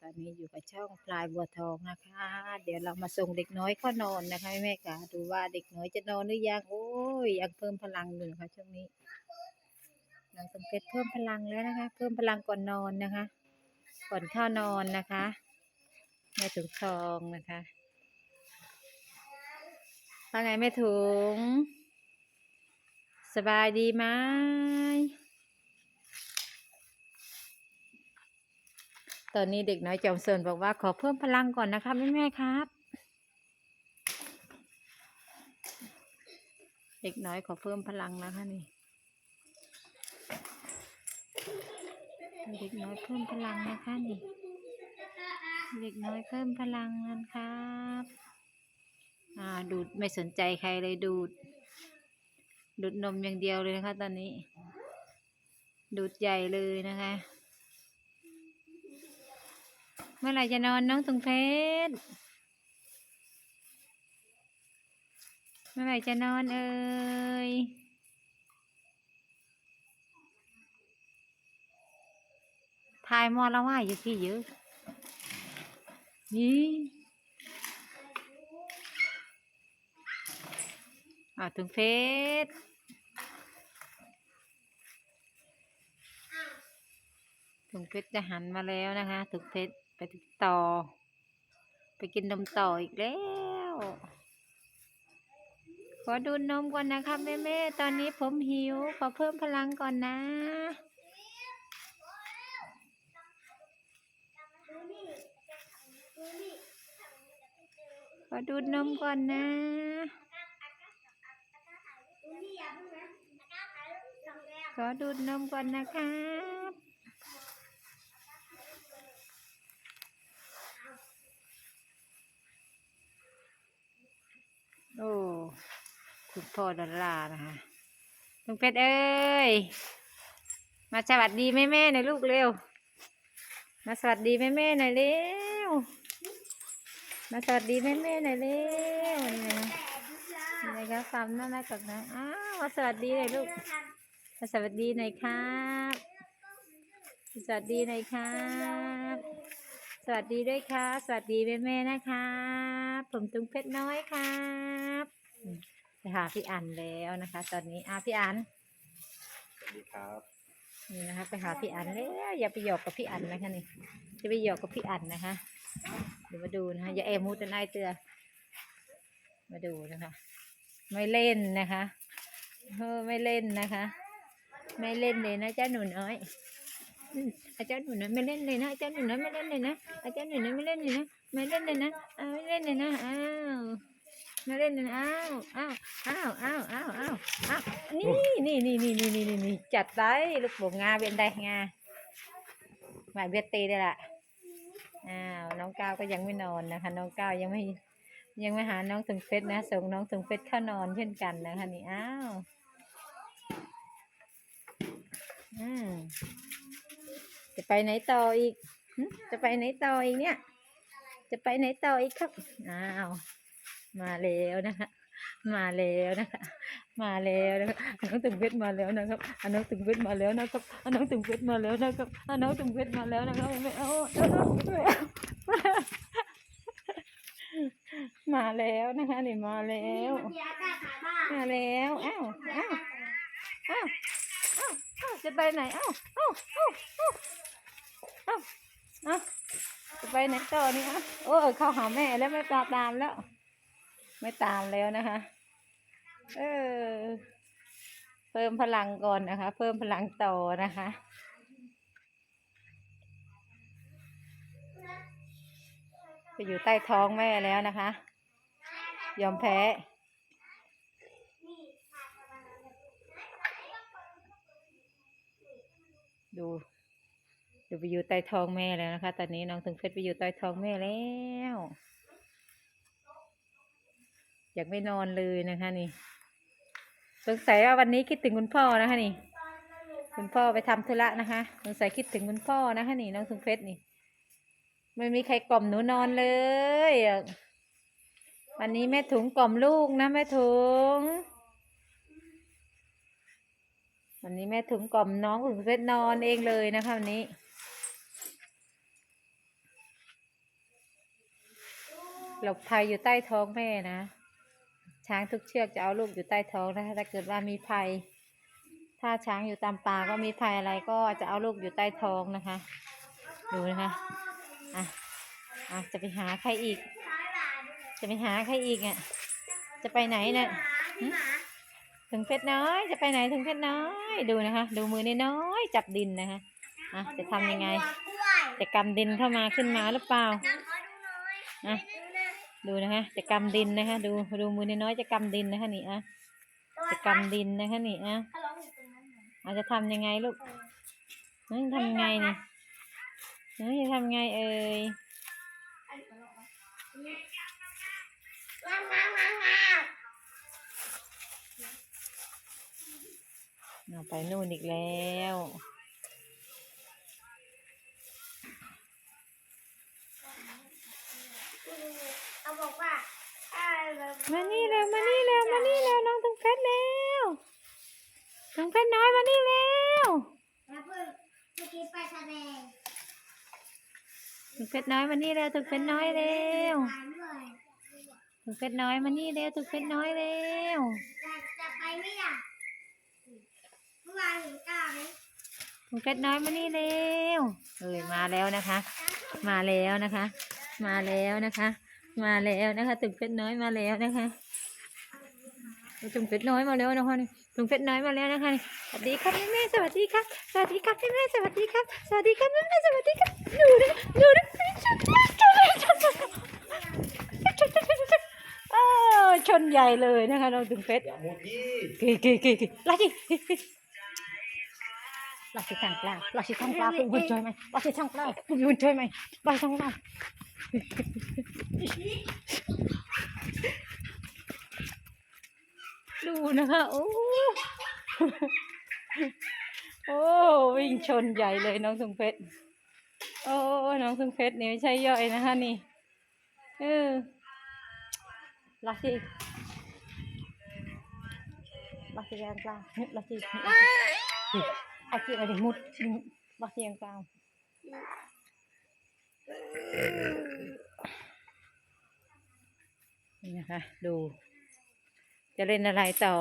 ตอนนี้อยู่กับช่องพลายบัวทองนะคะ เดี๋ยวเรามาส่งเด็กน้อยเข้านอนนะคะแม่แม่ค่ะดูว่าเด็กน้อยจะนอนหรือยังโอ้ยยังเพิ่มพลังอยู่นะคะช่วงนี้น้องสมเพชรเพิ่มพลังแล้วนะคะ เพิ่มพลังก่อนนอนนะคะ ก่อนเข้านอนนะคะแม่ถุงทองนะคะว่าไงแม่ถุง สบายดีไหม ตอนนี้เด็กน้อยจอมเซินบอกว่าขอเพิ่มพลังก่อนนะคะแม่แม่ครับ เด็กน้อยขอเพิ่มพลังนะคะนี่เด็กน้อยเพิ่มพลังนะคะนี่ เด็กน้อยเพิ่มพลังนะครับอ่าดูดไม่สนใจใครเลยดูด ดูดนมอย่างเดียวเลยนะคะ ตอนนี้ ดูดใหญ่เลยนะคะ เมื่อไหร่จะนอนน้องตุงเพชรเมื่อไหร่จะนอนเอ่ยทายมอละว่าอยู่ที่เยอะนี่อ่าตุงเพชรตุงเพชรจะหันมาแล้วนะคะตุงเพชร ไปติดต่อ ไปกินนมต่ออีกแล้ว ขอดูนมก่อนนะครับแม่แม่ๆตอนนี้ผมหิว ขอเพิ่มพลังก่อนนะขอดูนมก่อนนะ ขอดูนมก่อนนะครับ โอ้คุณพ่อดอลลาร์นะคะลุงเพชรเอ้ย มาสวัสดีแม่แม่หน่อยลูกเร็ว มาสวัสดีแม่แม่หน่อยเร็ว มาสวัสดีแม่แม่หน่อยเร็วนี่นะนี่นะครับความน่ารักกับนะอ้าวมาสวัสดีหน่อยลูก มาสวัสดีหน่อยครับ สวัสดีหน่อยครับ สวัสดีด้วยครับสวัสดีแม่แม่ๆนะครับผมตุงเพชรน้อยครับอืมไปหาพี่อันแล้วนะคะ ตอนนี้อะพี่อันสวัสดีครับนี่นะคะไปหาพี่อันแล้วอย่าไปหยอกกับพี่อันนะคะนี่จะไปหยอกกับพี่อันนะคะ เดี๋ยวมาดูนะคะอย่าแอบมูดนายเตือมาดูนะคะ ไม่เล่นนะคะเออไม่เล่นนะคะ ไม่เล่นเลยนะเจ้าหนูน้อย อาจารย์หนูนะไม่เล่นเลยนะอาจารย์หนูนะไม่เล่นเลยนะอาจารย์หนูนะไม่เล่นเลยนะไม่เล่นเลยนะไม่เล่นเลยนะอ้าวไม่เล่นเลยนะอ้าวอ้าวอ้าวอ้าวอ้าวอ้าวอ้าวนี่นี่นี่นี่นี่นี่นี่จัดไปลูกโป่งงาเวียนได้งาหมายเบียตีได้ละอ้าวน้องก้าวก็ยังไม่นอนนะคะ น้องก้าวยังไม่ยังไม่หาน้องถึงเฟสนะส่งน้องถึงเฟสเข้านอนเช่นกันนะคะนี่อ้าวอืม จะไปไหนต่ออีก จะไปไหนต่ออีกเนี่ย จะไปไหนต่ออีกครับ อ้าว มาแล้วนะคะ มาแล้วนะคะ มาแล้วนะคะน้องถึงเฟสมาแล้วนะครับน้องถึงเฟสมาแล้วนะครับน้องถึงเฟสมาแล้วนะครับน้องถึงเฟสมาแล้วนะครับม่เอาไม่เอาไม่เอามาแล้วนะคะนี่มาแล้ว มาแล้ว อ้าว อ้าว อ้าว อ้าวอ้าวจะไปไหนอ้าวอ้าวอ้าวอ้าวอ้าวอ้าวจะไปไหนต่อนี่อะโอ้เข้าหาแม่แล้วไม่ตามตามแล้ว ไม่ตามแล้วนะคะ เออ เพิ่มพลังก่อนนะคะ เพิ่มพลังต่อนะคะไปอยู่ใต้ท้องแม่แล้วนะคะ ยอมแพ้ ดูดูไปอยู่ใต้ท้องแม่แล้วนะคะ ตอนนี้น้องถึงเพชรไปอยู่ใต้ท้องแม่แล้ว อยากไม่นอนเลยนะคะนี่สงสัยว่าวันนี้คิดถึงคุณพ่อนะคะนี่ คุณพ่อไปทำธุระนะคะสงสัยคิดถึงคุณพ่อนะคะนี่ น้องถึงเพชรนี่ไม่มีใครกล่อมหนูนอนเลยอะวันนี้แม่ถุงกล่อมลูกนะแม่ถุง วันนี้แม่ถุงกล่อมน้องถึงเพชรนอนเองเลยนะคะวันนี้ หลบภัยอยู่ใต้ท้องแม่นะ ช้างทุกเชือกจะเอาลูกอยู่ใต้ท้องนะคะถ้าเกิดว่ามีภัย ถ้าช้างอยู่ตามป่าก็มีภัยอะไรก็จะเอาลูกอยู่ใต้ท้องนะคะ ดูนะคะอะอะจะไปหาใครอีก จะไปหาใครอีกอะจะไปไหนเนี่ย ถึงเพชรน้อยจะไปไหนถึงเพชรน้อยดูนะคะ ดูมือน้อยจับดินนะคะอะจะทำยังไง จะกำดินเข้ามาขึ้นมาหรือเปล่าอะดูนะคะ จะกำดินนะคะ ดูดูมือน้อยจะกำดินนะคะนี่อะจะกำดินนะคะนี่อะอาจจะทำยังไงลูกเฮ้ยทำยังไงนี่เฮ้ยจะทำไงเอ่ย ไปนู่นอีกแล้วเขาบอกว่ามานี่เร็วมานี่เร็วมานี่เร็วน้องถึงเพชรแล้วถึงเพชรน้อยมานี่เร็วแล้วเพิ่งเมื่อกี้ไปแสดงถึงเพชรน้อยมานี่เร็วถึงเพชรน้อยเร็วงานด้วยถึงเพชรน้อยมานี่เร็วถึงเพชรน้อยเร็วจะไปไหมล่ะ วานเห็นกล้าไหมถึงเพชรน้อยมานี่เร็วเอ้ยมาแล้วนะคะ มาแล้วนะคะ มาแล้วนะคะ มาแล้วนะคะถึงเพชรน้อยมาแล้วนะคะถึงเพชรน้อยมาแล้วนะคะนี่ถึงเพชรน้อยมาแล้วนะคะสวัสดีครับแม่สวัสดีครับสวัสดีครับแม่สวัสดีครับสวัสดีครับแม่สวัสดีครับดูนะดูนะชนชนชนชนชนใหญ่เลยนะคะเราถึงเพชรอย่ามุดยี่กี่กี่กี่กี่ จิลาจิทางปลาลาจิทางปลาคุณบุญช่วยไหมลาจิทางปลาคุณบุญช่วยไหมลาจิทางปลาดูนะคะโอ้โอ้วิ่งชนใหญ่เลยน้องสุงเพชรโอ้น้องสุงเพชรนี่ไม่ใช่ย่อยนะคะนี่เออลา จิ Bác sĩ ăn cao, nhất bác sĩ. Ai chị là để một bác sĩ ăn cao. นี่นะคะ ดู จะเล่นอะไรต่อ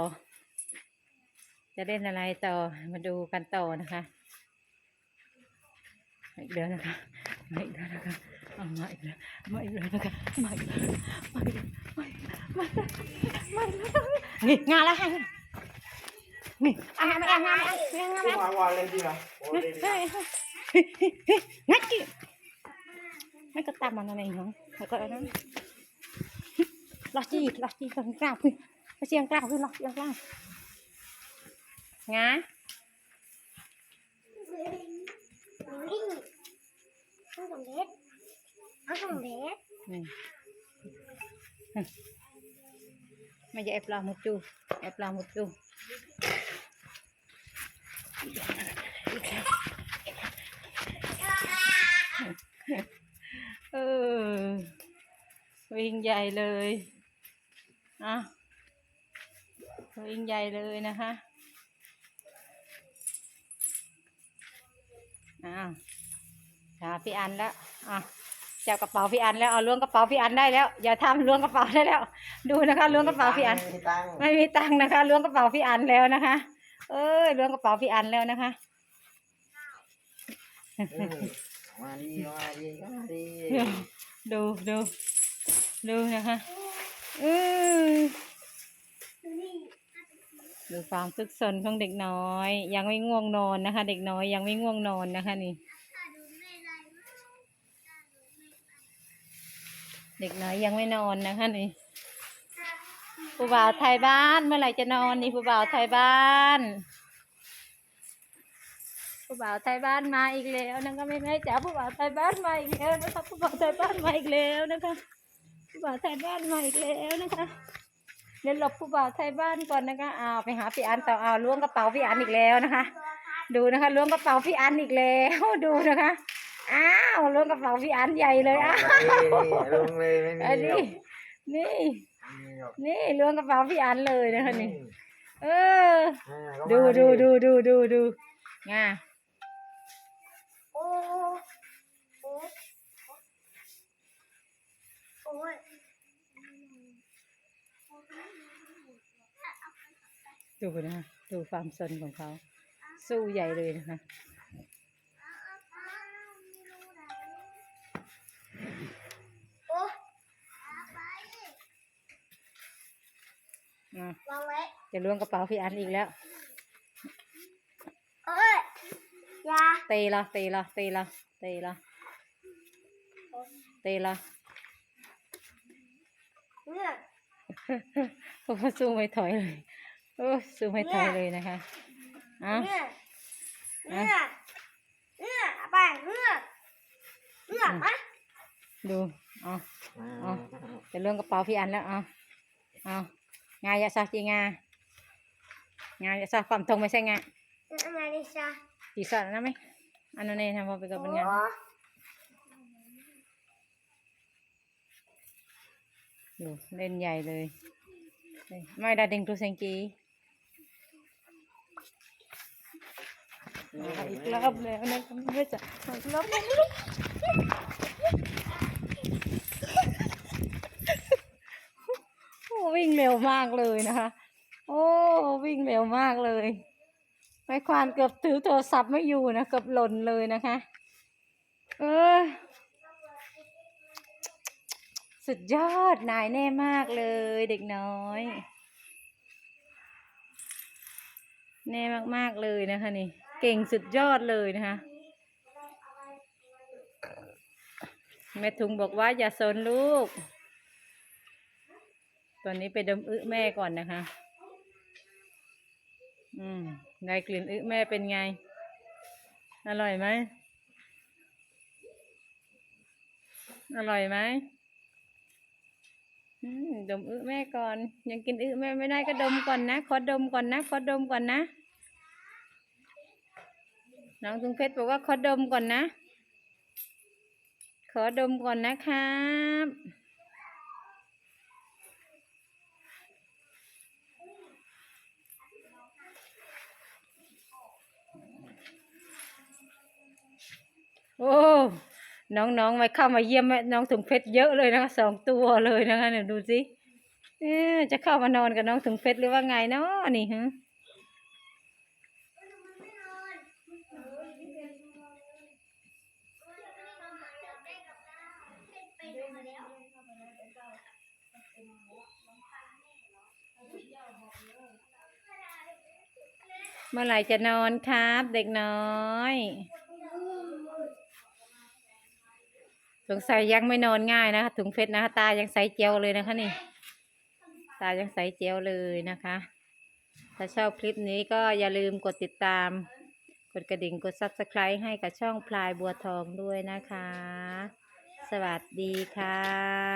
จะเล่นอะไรต่อ มาดูกันต่อนะคะอีกแล้วนนะคะมาอีกแล้วนะคะเอามาอีกแล้วมาอีกแล้วนะคะมาอีกแล้วมาอีกแล้วมาอีกแล้วมาอีกแล้วงานแล้วให้ นี่อะงานอะงานอะงานงานขึ้นมาวางเลยดีละโอ้เฮ้เลยยดีเฮ้ยเฮ้ยเฮ้ยงัดกี่ไม่ก็ตามมันอะไรอย่างเงี้ยแล้วก็อันนั้นลอจีลอจีข้างกลางพี่ลอจีข้างกลางพี่ลอจีข้างกลางงาวิ่งข้างสองเมตรข้างสองเมตรนี่ไม่ใช่แอปลามุจูแอปลามุจู เออ วิ่งใหญ่เลยอะวิ่งใหญ่เลยนะคะอ้าวหาพี่อันแล้วอะจับกระเป๋าพี่อันแล้วเอาล้วงกระเป๋าพี่อันได้แล้ว อย่าทำล้วงกระเป๋าได้แล้ว ดูนะคะล้วงกระเป๋าพี่อัน ไม่มีตังค์ไม่มีตังค์นะคะล้วงกระเป๋าพี่อันแล้วนะคะ เอ้ยล้วงกระเป๋าพี่อันแล้วนะคะ เออมาดีมาดีมาดีดูดูดูนะคะอือดูนี่ดูความคึกซนของเด็กน้อย ยังไม่ง่วงนอนนะคะ เด็กน้อยยังไม่ง่วงนอนนะคะนี่ถ้าดูไม่ได้เด็กน้อยยังไม่นอนนะคะนี่ ผู้บ่าวไทยบ้านเมื่อไหร่จะนอนนี่ผู้บ่าวไทยบ้านผู้บ่าวไทยบ้านมาอีกแล้วนะคะแม่แม่จ๋าผู้บ่าวไทยบ้านมาอีกแล้วนะคะผู้บ่าวไทยบ้านมาอีกแล้วนะคะผู้บ่าวไทยบ้านมาอีกแล้วนะคะเดี๋ยวหลบผู้บ่าวไทยบ้านก่อนนะคะอ้าวไปหาพี่อันต่ออ้าวล้วงกระเป๋าพี่อันอีกแล้วนะคะ ดูนะคะล้วงกระเป๋าพี่อันอีกแล้วดูนะคะอ้าวล้วงกระเป๋าพี่อันใหญ่เลยอ้าวลงเลยไม่มีอันหรนี้ ครับนี่ล้วงกระเป๋าพี่อันเลยนะคะนี่ เออดูดูดูดูดูดูงาโอ้โอ้โอ้ดูนะะดูความสนของเขา สู้ใหญ่เลยนะคะ จะล้วงกระเป๋าพี่อันอีกแล้ว เอ้ยอยาตีละตีละตีละตีละตีละเนี่ยโอ้สู้ไม่ถอยเลยโอ้สู้ไม่ถอยเลยนะคะเอะเนี่ยเนี่ยเนี่ยเอาไปเนี่ยเนี่ยมาดูเอะมาจะล้วงกระเป๋าพี่อันแล้วเอาเอางายาซาจีงา งายาซาความทงไม่ใช่งาเอามาดิจ้าจีสอดนะไหมอันนั้นเองทำมาไปกับเป็นงานโอ้ดูเล่นใหญ่เลยนี่ไม่ได้ดึงตัวเซงกีมาอีกรอบแล้วนะไม่จะมาอีกรอบแล้วโอ้วิ่งเร็วมากเลยนะคะ โอ้วิ่งเร็วมากเลยไม้ควานเกือบถือโทรศัพท์ไม่อยู่นะเกือบหล่นเลยนะคะ เออ สุดยอดนายแน่มากเลยเด็กน้อย แน่มากๆเลยนะคะนี่ เก่งสุดยอดเลยนะคะแม่ทุงบอกว่าอย่าสนลูก ตอนนี้ไปดมอึแม่ก่อนนะคะ อืมได้กลิ่นอึแม่เป็นไง อร่อยไหม อร่อยไหมดมอึแม่ก่อน ยังกินอึแม่ไม่ได้ก็ดมก่อนนะ ขอดมก่อนนะ ขอดมก่อนนะ น้องตุงเพชรบอกว่าขอดมก่อนนะ ขอดมก่อนนะครับ โอ้น้องๆมาเข้ามาเยี่ยมแม่น้องถุงเพชรเยอะเลยนะคะสองตัวเลยนะคะเนี่ยดูสิเอ๊ะจะเข้ามานอนกับน้องถุงเพชรหรือว่าไงเนาะนี่ฮะเมื่อไหร่จะนอนครับ เด็กน้อย สงสัยยังไม่นอนง่ายนะคะถุงเพชรนะคะตายังใส่เจียวเลยนะคะนี่ ตายังใส่เจียวเลยนะคะ ถ้าชอบคลิปนี้ก็อย่าลืมกดติดตาม กดกระดิ่งกด subscribe ให้กับช่องพลายบัวทองด้วยนะคะ สวัสดีค่ะ